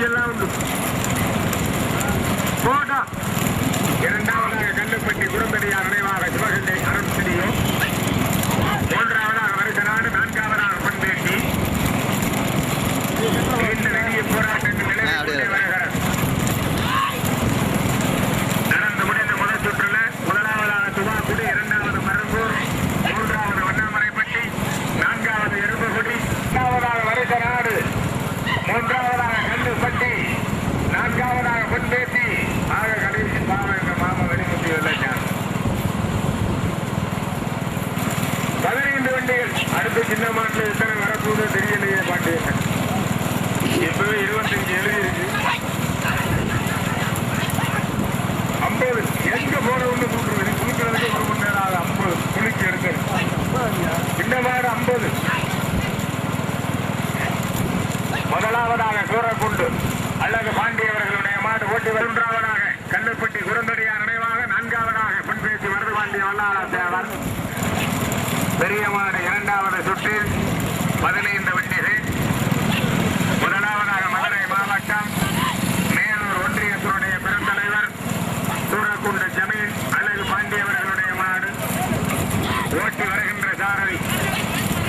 Yılanlı. Vallala தேவர் பெரியமாடு இரண்டாவது சுற்றில் பதினைந்து வண்டிகள் முதலாவதாக மதுரை மாவட்டம் மேலூர் ஒன்றியத்தினுடைய பெருந்தலைவர் சூரக்குண்டு ஜமீன் அழகு பாண்டியவர்களுடைய மாடு. ஓட்டி வருகின்ற சாரதி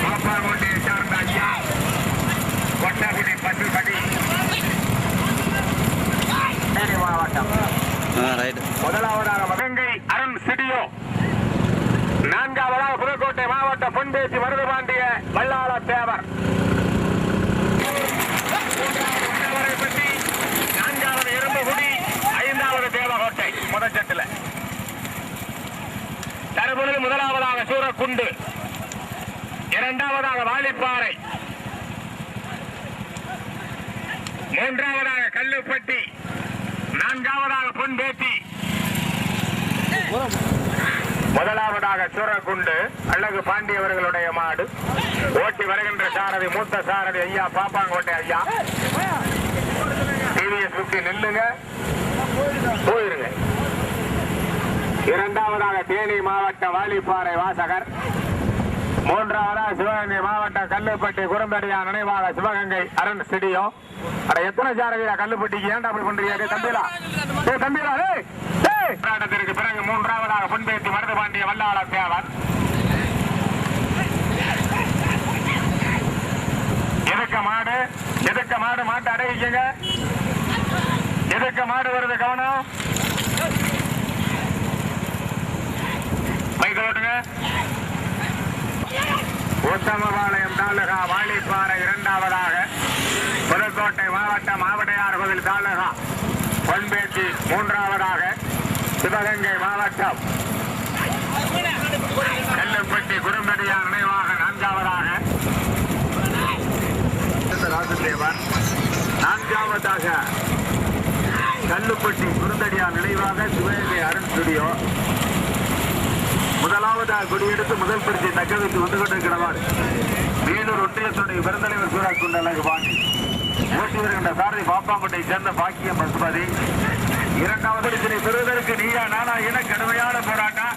பாப்பாங்கோட்டையை சார்ந்த ஐயா. கொட்டாக்குடி பட்டுப்படி மாவட்டம். முதலாவதாக மகங்கை அருண் சிடியோ நான்காவதாக புதுக்கோட்டை மாவட்ட பொன்பேசி மருதுபாண்டிய வல்லாள தேவர். மூன்றாவது நான்காவது எறும்புகுடி ஐந்தாவது தேவகோட்டை முதச்சட்டில் தற்பொழுது முதலாவதாக சூரக்குண்டு. இரண்டாவதாக வாலிப்பாறை. மூன்றாவதாக கல்லுப்பட்டி. நான்காவதாக பொன்பேட்டி. முதலாவதாக சூரக்குண்டு அழகு பாண்டியவர்களுடைய மாடு. ஓட்டி வருகின்ற சாரதி மூத்த சாரதி ஐயா பாப்பாங்கோட்டை ஐயா. டிவிஎஸ் சுற்றி நில்லுங்க. போயிருங்க. இரண்டாவதாக தேனி மாவட்ட வாலிப்பாறை வாசகர். மூன்றாவதாக சிவகங்கை மாவட்ட கல்லுப்பட்டி குறுந்தடியா நினைவாக சிவகங்கை அரண் ஸ்டுடியோ அட எத்தனை சாரதியா கல்லுப்பட்டிக்கு ஏன்டா அப்படி பண்றீங்க தம்பிலா தம்பிலா மூன்றாவதாக பொன்பேத்தி மருது பாண்டிய வல்லாள தேவர் எதுக்க மாடு? எதுக்க மாடு? மாட்டு அடைவிக்கங்க எதுக்க மாடு வருது கவனம்? மைக்க ஓட்டுங்க. உத்தமபாளையம் தாலுகா வாலிப்பாறை இரண்டாவதாக புதுக்கோட்டை மாவட்டம் ஆவடையார் கோவில் தாலுகா பொன்பேட்டி மூன்றாவதாக சிவகங்கை மாவட்டம். கல்லுப்பட்டி குடும்படியார் நினைவாக நான்காவதாக. ராஜதேவன் நான்காவதாக. கல்லுப்பட்டி குருந்தடியார் நினைவாக சிவகங்கை அருண் ஸ்டுடியோ முதலாவதாக கொடியெடுத்து முதல் பரிசை தக்க வைத்து வந்து கொண்டிருக்கிறவர் வேலூர் ஒன்றியத்துடைய பெருந்தலைவர் சூராஜ் குண்டலகு பாண்டி ஓட்டி வருகின்ற சாரதி பாப்பாம்பட்டை சேர்ந்த பாக்கியம் பசுபதி. இரண்டாவது பரிசினை பெறுவதற்கு நீயா நானா என கடுமையான போராட்டம்.